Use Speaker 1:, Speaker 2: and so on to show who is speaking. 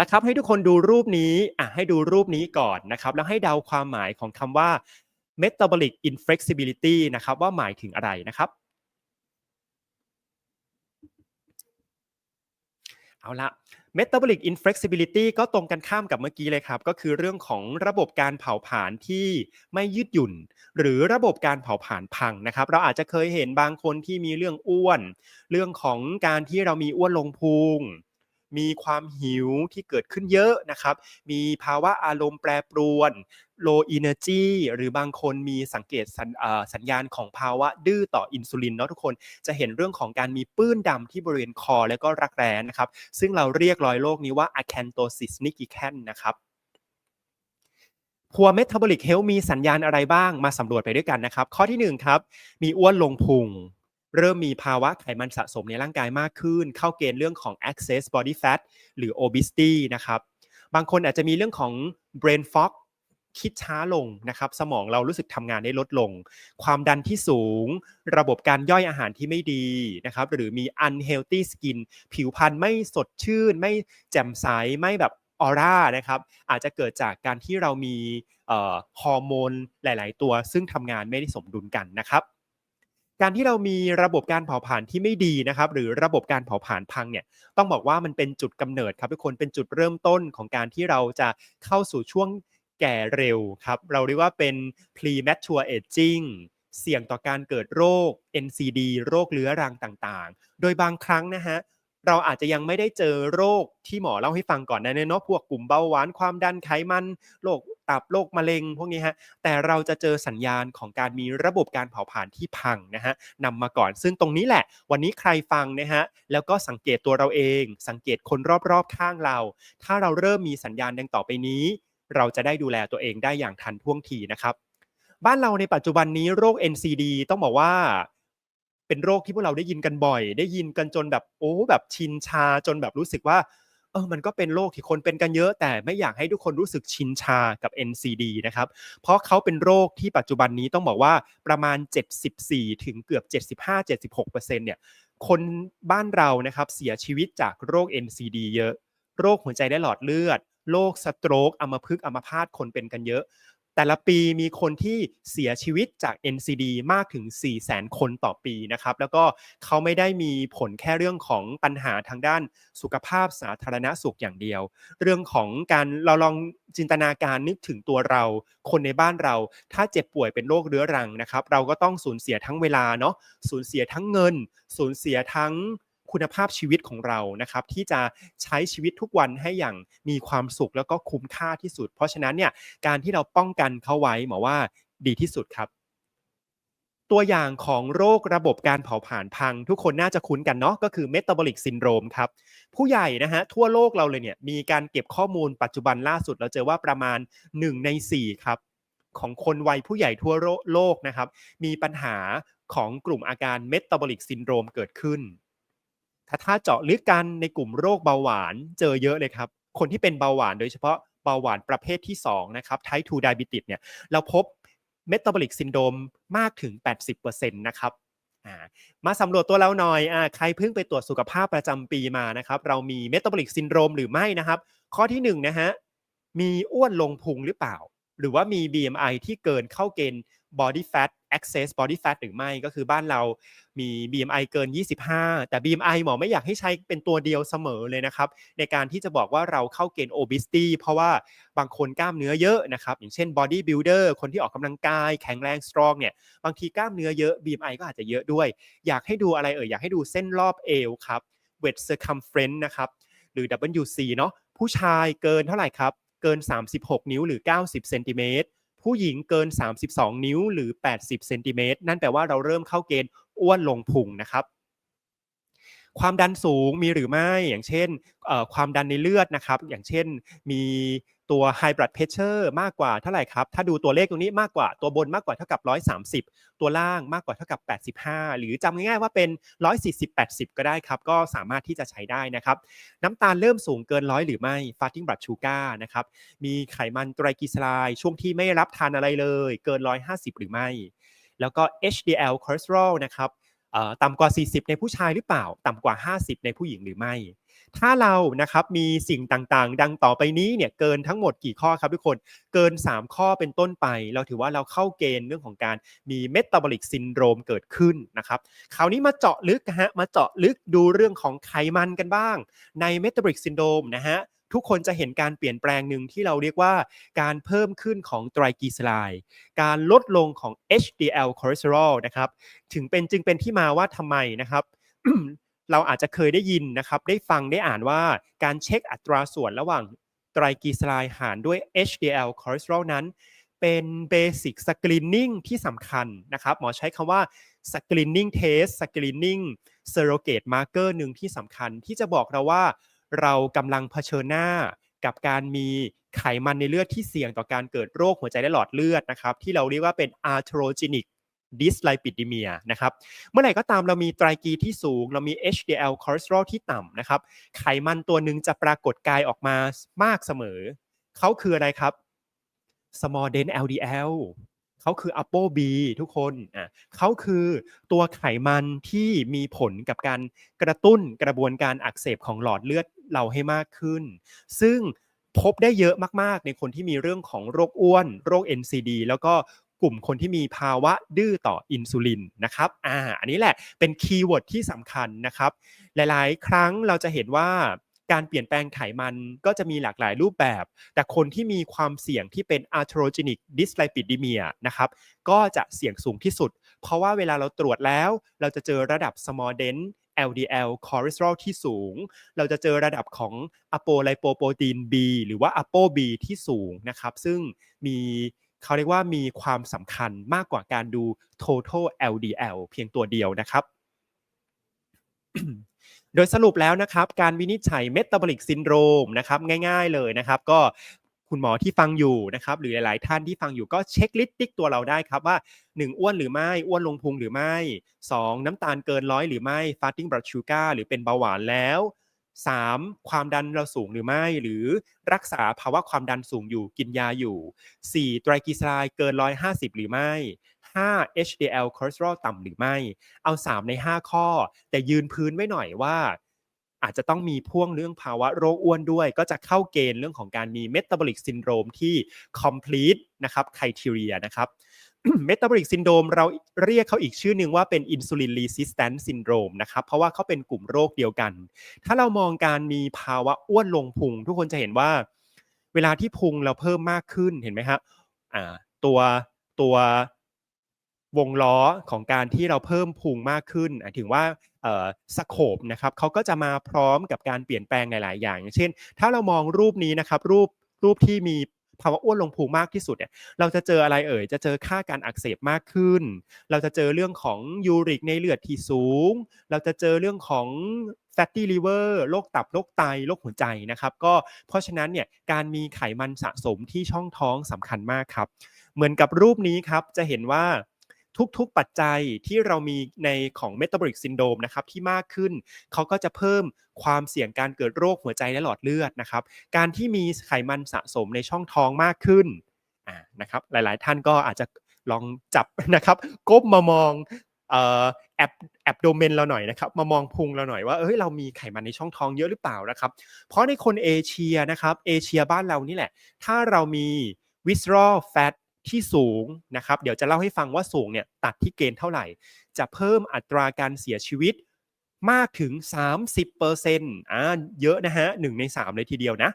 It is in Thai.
Speaker 1: ละครับให้ทุกคนดูรูปนี้อะให้ดูรูปนี้ก่อนนะครับ แล้วให้เดาความหมายของคำว่า metabolic inflexibility นะครับว่าหมายถึงอะไรนะครับ เอาละ metabolic inflexibility ก็ตรงกันข้ามกับเมื่อกี้เลยครับ ก็คือเรื่องของระบบการเผาผลาญที่ไม่ยืดหยุ่น หรือระบบการเผาผลาญพังนะครับ เราอาจจะเคยเห็นบางคนที่มีเรื่องอ้วน เรื่องของการที่เรามีอ้วนลงพุง มีความหิวที่เกิดขึ้นเยอะนะครับ มีภาวะอารมณ์แปรปรวน low energy หรือบางคนมีสังเกตสัญอ่าสัญญาณของภาวะดื้อต่ออินซูลินเนาะทุกคนจะเห็นเรื่องของการมีปื้นดำที่บริเวณคอและก็รักแร้นะครับ ซึ่งเราเรียกรอยโรคนี้ว่า acanthosis nigricans นะครับพัวเมตาบอลิกเฮลมีสัญญาณอะไรบ้างมาสำรวจไปด้วยกันนะครับ ข้อที่1ครับมีอ้วนลงพุง เริ่มมีภาวะไขมันสะสมในร่างกายมากขึ้น เข้าเกณฑ์เรื่องของ excess body fat หรือ obesity นะครับ บางคนอาจจะมีเรื่องของ brain fog คิดช้าลงนะครับ สมองเรารู้สึกทำงานได้ลดลง ความดันที่สูง ระบบการย่อยอาหารที่ไม่ดีนะครับ หรือมี unhealthy skin ผิวพรรณไม่สดชื่น ไม่แจ่มใส ไม่แบบออร่านะครับ อาจจะเกิดจากการที่เรามีฮอร์โมนหลาย ๆ ตัว ซึ่งทำงานไม่ได้สมดุลกันนะครับ การที่เรามีระบบการเผาผลาญที่ไม่ดีนะครับ หรือระบบการเผาผลาญพังเนี่ยต้องบอกว่ามันเป็นจุดกำเนิดครับทุกคนเป็นจุดเริ่มต้นของการที่เราจะเข้าสู่ช่วงแก่เร็วครับเราเรียกว่าเป็น premature aging เสี่ยงต่อการเกิดโรค NCD โรคเรื้อรังต่างๆ โดยบางครั้งนะฮะเราอาจจะยังไม่ได้เจอโรคที่หมอเล่าให้ฟังก่อนนะเนาะพวกกลุ่มเบาหวานความดันไขมันโรค ตับโรคมะเร็งพวกนี้ฮะแต่เราจะเจอสัญญาณของการมีระบบการเผาผลาญที่พังนะฮะนำมาก่อนซึ่งตรงนี้แหละ วันนี้ใครฟังนะฮะแล้วก็สังเกตตัวเราเอง สังเกตคนรอบๆข้างเรา ถ้าเราเริ่มมีสัญญาณดังต่อไปนี้ เราจะได้ดูแลตัวเองได้อย่างทันท่วงทีนะครับ บ้านเราในปัจจุบันนี้โรค NCD ต้องบอกว่าเป็นโรคที่พวกเราได้ยินกันบ่อย ได้ยินกันจนแบบโอ้แบบชินชาจนแบบรู้สึกว่า ออมันก็เป็นโรคที่คนเป็นกันเยอะ แต่ไม่อยากให้ทุกคนรู้สึกชินชากับ NCD นะครับเพราะเขาเป็นโรคที่ปัจจุบันนี้ต้องบอกว่าประมาณ 74 ถึงเกือบ 75-76%เนี่ยคนบ้านเรานะครับเสียชีวิตจากโรค NCD เยอะ โรคหัวใจและหลอดเลือด โรคสโตรกอัมพฤกษ์อัมพาตคนเป็นกันเยอะ แต่ละปีมีคนที่เสียชีวิตจาก NCD มากถึง4 0 0 0 0 0 คนต่อปีนะครับ แล้วก็เขาไม่ได้มีผลแค่เรื่องของปัญหาทางด้านสุขภาพสาธารณสุขอย่างเดียว เรื่องของการเราลองจินตนาการนึกถึงตัวเรา คนในบ้านเรา ถ้าเจ็บป่วยเป็นโรคเรื้อรังนะครับ เราก็ต้องสูญเสียทั้งเวลาเนาะสูญเสียทั้งเงิน สูญเสียทั้ง คุณภาพชีวิตของเรานะครับที่จะใช้ชีวิตทุกวันให้อย่างมีความสุขแล้วก็คุ้มค่าที่สุด เพราะฉะนั้นเนี่ยการที่เราป้องกันเขาไว้หมอว่าดีที่สุดครับ ตัวอย่างของโรคระบบการเผาผลาญพัง ทุกคนน่าจะคุ้นกันเนาะก็คือ metabolic syndrome ครับผู้ใหญ่นะฮะทั่วโลกเราเลยเนี่ยมีการเก็บข้อมูลปัจจุบันล่าสุดเราเจอว่าประมาณ 1 ใน 4 ครับของคนวัยผู้ใหญ่ทั่วโลกนะครับ มีปัญหาของกลุ่มอาการ metabolic syndrome เกิดขึ้น ถ้าถ้าเจาะลึกกันในกลุ่มโรคเบาหวานเจอเยอะเลยครับ คนที่เป็นเบาหวานโดยเฉพาะเบาหวานประเภทที่2นะครับ type 2 diabetes เนี่ยเราพบ metabolic syndrome มากถึง 80%นะครับมาสำรวจตัวเราหน่อยอใครเพิ่งไปตรวจสุขภาพประจำปีมานะครับ เรามี metabolic syndrome หรือไม่นะครับ ข้อที่1นนะฮะ มีอ้วนลงพุงหรือเปล่า หรือว่ามี BMI ที่เกินเข้าเกณฑ์ body fat excess body fat หรือไม่ก็คือบ้านเรามี BMI เกิน 25 แต่ BMI หมอไม่อยากให้ใช้เป็นตัวเดียวเสมอเลยนะครับ ในการที่จะบอกว่าเราเข้าเกณฑ์ obesity เพราะว่าบางคนกล้ามเนื้อเยอะนะครับ อย่างเช่น body builder คนที่ออกกำลังกาย แข็งแรง strong เนี่ยบางทีกล้ามเนื้อเยอะ BMI ก็อาจจะเยอะด้วย อยากให้ดูอะไรเอ่ยอยากให้ดูเส้นรอบเอวครับ waist circumference นะครับหรือ WC เนาะผู้ชายเกินเท่าไหร่ครับเกิน 36 นิ้วหรือ 90เซนติเมตร ผู้หญิงเกิน 32 นิ้วหรือ 80 เซนติเมตร นั่นแปลว่าเราเริ่มเข้าเกณฑ์อ้วนลงพุงนะครับ ความดันสูงมีหรือไม่ อย่างเช่นความดันในเลือดนะครับ อย่างเช่นมีตัว high blood pressure มากกว่าเท่าไหร่ครับ ถ้าดูตัวเลขตรงนี้มากกว่าตัวบนมากกว่าเท่ากับ 130 ตัวล่างมากกว่าเท่ากับ 85 หรือจำง่ายๆว่าเป็น 140-80 ก็ได้ครับ ก็สามารถที่จะใช้ได้นะครับ น้ำตาลเริ่มสูงเกินร้อยหรือไม่ fasting blood sugar นะครับ มีไขมันไตรกลีเซอไรด์ช่วงที่ไม่รับทานอะไรเลย เกิน 150 หรือไม่ แล้วก็ HDL cholesterol นะครับ ต่ำกว่า 40 ในผู้ชายหรือเปล่า ต่ำกว่า 50 ในผู้หญิงหรือไม่ ถ้าเรานะครับมีสิ่งต่างๆ ดังต่อไปนี้เนี่ยเกินทั้งหมดกี่ข้อครับทุกคนเกิน 3 ข้อเป็นต้นไป เราถือว่าเราเข้าเกณฑ์เรื่องของการมีเมตาบอลิกซินโดรมเกิดขึ้นนะครับคราวนี้มาเจาะลึกฮะมาเจาะลึกดูเรื่องของไขมันกันบ้าง ในเมตาบอลิกซินโดรมนะฮะ ทุกคนจะเห็นการเปลี่ยนแปลงหนึ่งที่เราเรียกว่าการเพิ่มขึ้นของไตรกลีเซอไรด์การลดลงของ HDL คอเลสเตอรอลนะครับถึงเป็นจึงเป็นที่มาว่าทำไมนะครับ เราอาจจะเคยได้ยินนะครับ ได้ฟังได้อ่านว่าการเช็คอัตราส่วนระหว่างไตรกลีเซอไรด์หารด้วย HDL คอเลสเตอรอลนั้น เป็นเบสิกสกรีนนิ่งที่สำคัญนะครับ หมอใช้คำว่าสกรีนนิ่งเทสสกรีนนิ่งเซโรเกตมาร์เกอร์หนึ่งที่สำคัญที่จะบอกเราว่า เรากำลังเผชิญหน้ากับการมีไขมันในเลือดที่เสี่ยงต่อการเกิดโรคหัวใจและหลอดเลือดนะครับ ที่เราเรียกว่าเป็น atherogenic dyslipidemia นะครับ เมื่อไหร่ก็ตามเรามีไตรกีที่สูง เรามี HDL คอเลสเตอรอลที่ต่ำนะครับ ไขมันตัวหนึ่งจะปรากฏกายออกมามากเสมอ เขาคืออะไรครับ small dense LDL เขาคือ Apo B ทุกคนอะเขาคือตัวไขมันที่มีผลกับการกระตุ้นกระบวนการอักเสบของหลอดเลือดเราให้มากขึ้น ซึ่งพบได้เยอะมากๆ ในคนที่มีเรื่องของโรคอ้วน โรค NCD แล้วก็กลุ่มคนที่มีภาวะดื้อต่ออินซูลินนะครับ อ่า อันนี้แหละเป็นคีย์เวิร์ดที่สำคัญนะครับ หลายๆ ครั้งเราจะเห็นว่า การเปลี่ยนแปลงไขมันก็จะมีหลากหลายรูปแบบ แต่คนที่มีความเสี่ยงที่เป็น atherogenic dyslipidemia นะครับก็จะเสี่ยงสูงที่สุด เพราะว่าเวลาเราตรวจแล้ว เราจะเจอระดับ small den LDL คอเลสเตอรอลที่สูง เราจะเจอระดับของอะโปไลโปโปรตีน B หรือว่าอะโป B ที่สูงนะครับ ซึ่งมีเขาเรียกว่ามีความสำคัญมากกว่าการดู total LDL เพียงตัวเดียวนะครับ โดยสรุปแล้วนะครับการวินิจฉัยเมตาบอลิกซินโดรมนะครับง่ายๆเลยนะครับ ก็คุณหมอที่ฟังอยู่นะครับหรือหลาย ๆ ท่านที่ฟังอยู่ก็เช็คลิสต์ติ๊กตัวเราได้ครับว่า 1 อ้วนหรือไม่อ้วนลงพุงหรือไม่ 2 น้ำตาลเกินร้อยหรือไม่ fasting blood sugar หรือเป็นเบาหวานแล้ว 3. ความดันเราสูงหรือไม่ หรือรักษาภาวะความดันสูงอยู่กินยาอยู่ 4. ไตรกลีเซอไรด์เกิน 150 หรือไม่ 5. HDL คอเลสเตอรอลต่ำหรือไม่ เอา 3 ใน 5 ข้อ แต่ยืนพื้นไว้หน่อยว่าอาจจะต้องมีพ่วงเรื่องภาวะโรคอ้วนด้วย ก็จะเข้าเกณฑ์เรื่องของการมี metabolic syndrome ที่ complete นะครับ criteria นะครับ metabolic syndrome เราเรียกเขาอีกชื่อหนึ่งว่าเป็น insulin resistant syndrome นะครับ เพราะว่าเขาเป็นกลุ่มโรคเดียวกัน ถ้าเรามองการมีภาวะอ้วนลงพุง ทุกคนจะเห็นว่า เวลาที่พุงเราเพิ่มมากขึ้นเห็นไหมครับตัวตัว วงล้อของการที่เราเพิ่มพุงมากขึ้นถึงว่าสโคปนะครับเขาก็จะมาพร้อมกับการเปลี่ยนแปลงหลาย ๆ อย่างอย่างเช่น ถ้าเรามองรูปนี้นะครับรูปรูปที่มีภาวะอ้วนลงพุงมากที่สุดเนี่ยเราจะเจออะไรเอ่ย จะเจอค่าการอักเสบมากขึ้น เราจะเจอเรื่องของยูริกในเลือดที่สูง เราจะเจอเรื่องของ fatty liver โรคตับ โรคไต โรคหัวใจนะครับ ก็เพราะฉะนั้นเนี่ย การมีไขมันสะสมที่ช่องท้องสำคัญมากครับ เหมือนกับรูปนี้ครับ จะเห็นว่า ทุกๆปัจจัยที่เรามีในของ metabolic syndrome นะครับที่มากขึ้นเขาก็จะเพิ่มความเสี่ยงการเกิดโรคหัวใจและหลอดเลือดนะครับ การที่มีไขมันสะสมในช่องท้องมากขึ้นนะครับหลายๆ ท่านก็อาจจะลองจับนะครับก้มมามองเอ่อแอบแอบโดเมนเราหน่อยนะครับ มามองพุงเราหน่อยว่าเอ้ยเรามีไขมันในช่องท้องเยอะหรือเปล่านะครับ เพราะในคนเอเชียนะครับเอเชียบ้านเรานี่แหละ ถ้าเรามี visceral fat ที่สูงนะครับเดี๋ยวจะเล่าให้ฟังว่าสูงเนี่ยตัดที่เกณฑ์เท่าไหร่ จะเพิ่มอัตราการเสียชีวิตมากถึง 30%อ่าเยอะนะฮะหนึ่งใน 3 เลยทีเดียวนะ